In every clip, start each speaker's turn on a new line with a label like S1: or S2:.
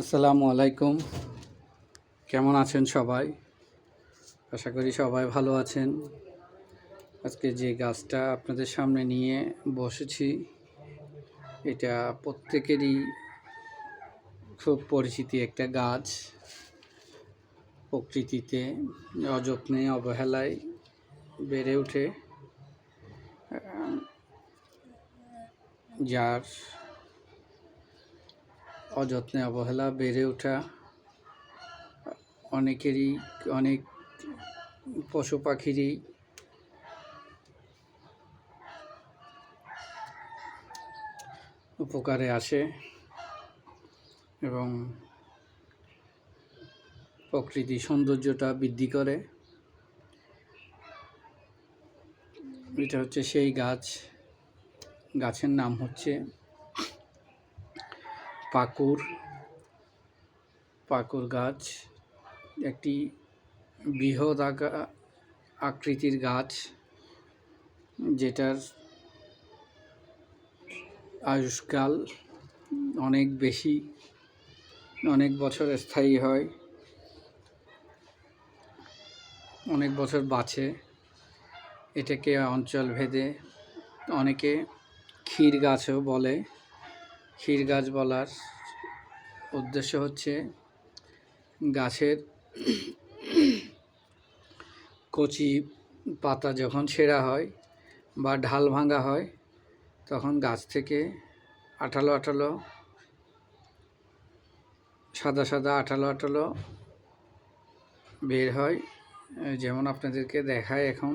S1: আসসালামু আলাইকুম। কেমন আছেন সবাই? আশা করি সবাই ভালো আছেন। আজকে যে গাছটা আপনাদের সামনে নিয়ে বসেছি, এটা প্রত্যেকেরই খুব পরিচিতি একটা গাছ। প্রকৃতিতে অযত্নে, অবহেলায় বেড়ে ওঠে। যার অযত্নে অবহেলা বেড়ে ওঠা অনেকেরই, অনেক পশু পাখিরই উপকারে আসে এবং প্রকৃতি সৌন্দর্যটা বৃদ্ধি করে। এটা হচ্ছে সেই গাছ। গাছের নাম হচ্ছে পাকুর পাকুর গাছ, একটি বৃহৎ আকা আকৃতির গাছ, যেটার আয়ুষ্কাল অনেক বেশি, অনেক বছর স্থায়ী হয়, অনেক বছর বাঁচে। এটাকে অঞ্চল ভেদে অনেকে ক্ষীর গাছও বলে। ক্ষীর গাছ বলার উদ্দেশ্য হচ্ছে গাছের কচি পাতা যখন ছেঁড়া হয় বা ঢাল ভাঙা হয়, তখন গাছ থেকে আঠালো আঠালো, সাদা সাদা আঠালো আঠালো বের হয়। যেমন আপনাদেরকে দেখায় এখন,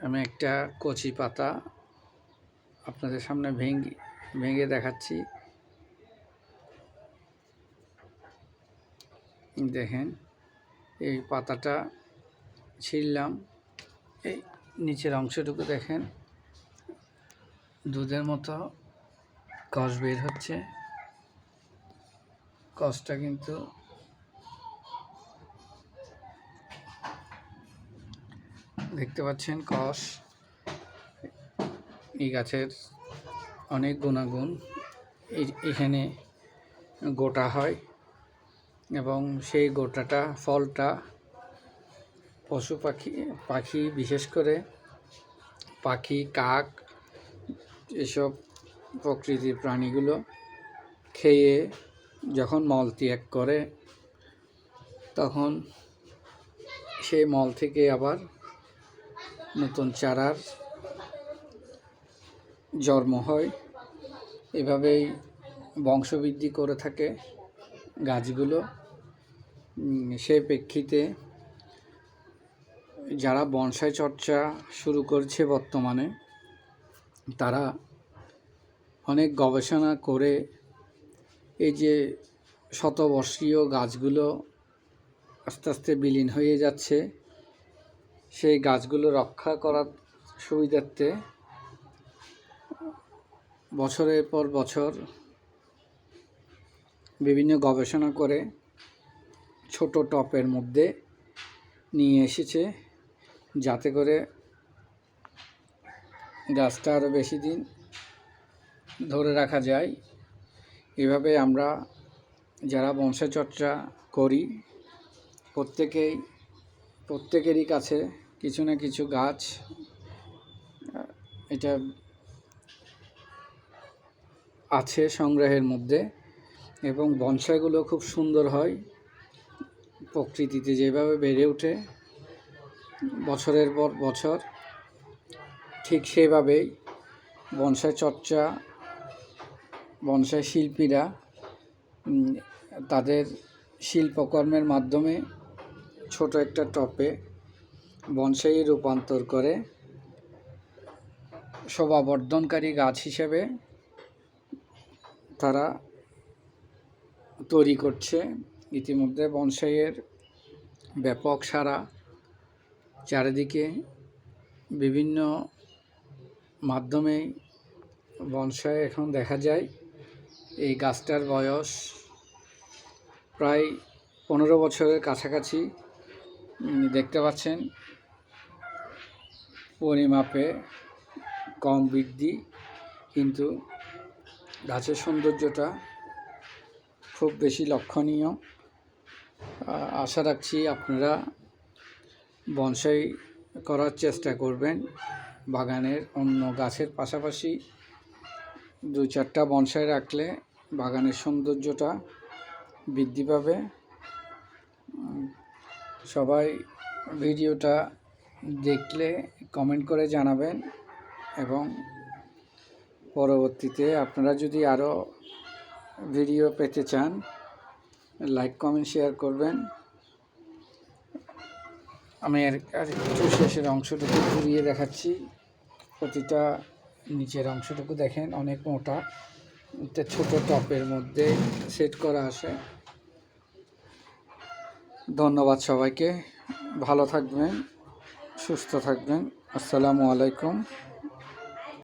S1: আমি একটা কচি পাতা আপনাদের সামনে ভেঙে ভেঙে দেখাচ্ছি। দেখেন, এই পাতাটা ছিঁড়লাম। এই নিচের অংশটুকু দেখেন, দুধের মতো কষ বের হচ্ছে। কষটা কিন্তু দেখতে পাচ্ছেন কষ। এই গাছের অনেক গুণাগুণ এখানে গোটা হয় এবং সেই গোটাটা, ফলটা পশু পাখি পাখি বিশেষ করে পাখি, কাক, এসব প্রকৃতির প্রাণীগুলো খেয়ে যখন মল ত্যাগ করে, তখন সেই মল থেকে আবার নতুন চারার জন্ম হয়, এভাবেই বংশবৃদ্ধি করে থাকে গাছগুলো। সে প্রেক্ষিতে যারা বনসাই চর্চা শুরু করছে বর্তমানে, তারা অনেক গবেষণা করে এই যে শতবর্ষীয় গাছগুলো আস্তে আস্তে বিলীন হয়ে যাচ্ছে, সেই গাছগুলো রক্ষা করার সুবিধার্থে বছরের পর বছর বিভিন্ন গবেষণা করে ছোট টপের মধ্যে নিয়ে এসেছে, যাতে করে গাছটা আরও বেশি দিন ধরে রাখা যায়। এভাবে আমরা যারা বংশচর্চা করি, প্রত্যেকেই, প্রত্যেকেরই কাছে কিছু না কিছু গাছ এটা আছে সংগ্রহের মধ্যে এবং বনসাইগুলো খুব সুন্দর হয়। প্রকৃতিতে যেভাবে বেড়ে ওঠে, বছরের পর বছর ঠিক সেভাবেই বনসাই চর্চা, বনসাই শিল্পীরা তাদের শিল্পকর্মের মাধ্যমে ছোট একটা টপে বনসাই রূপান্তর করে শোভাবর্ধনকারী গাছ হিসেবে তারা তৈরি করছে ইতিমধ্যে বনসাইয়ের ব্যাপক সারা চারিদিকে বিভিন্ন মাধ্যমে বনসাই এখন দেখা যায়। এই গাছটার বয়স প্রায় পনেরো বছরের কাছাকাছি দেখতে পাচ্ছেন। পরিমাপে কম বৃদ্ধি, কিন্তু গাছের সৌন্দর্যটা খুব বেশি লক্ষণীয়। আশা রাখছি আপনারা বনসাই করার চেষ্টা করবেন। বাগানের অন্য গাছের পাশাপাশি দু চারটা বনসাই রাখলে বাগানের সৌন্দর্যটা বৃদ্ধি পাবে। সবাই ভিডিওটা দেখলে কমেন্ট করে জানাবেন এবং পরবর্তীতে আপনারা যদি আরও ভিডিও পেতে চান লাইক কমেন্ট শেয়ার করবেন। আমি আর একটু শেষের অংশটুকু ঘুরিয়ে দেখাচ্ছি। প্রতিটা নিচের অংশটুকু দেখেন, অনেক মোটা। একটা ছোট টপের মধ্যে সেট করা আছে। ধন্যবাদ সবাইকে। ভালো থাকবেন, সুস্থ থাকবেন। আসসালামু আলাইকুম।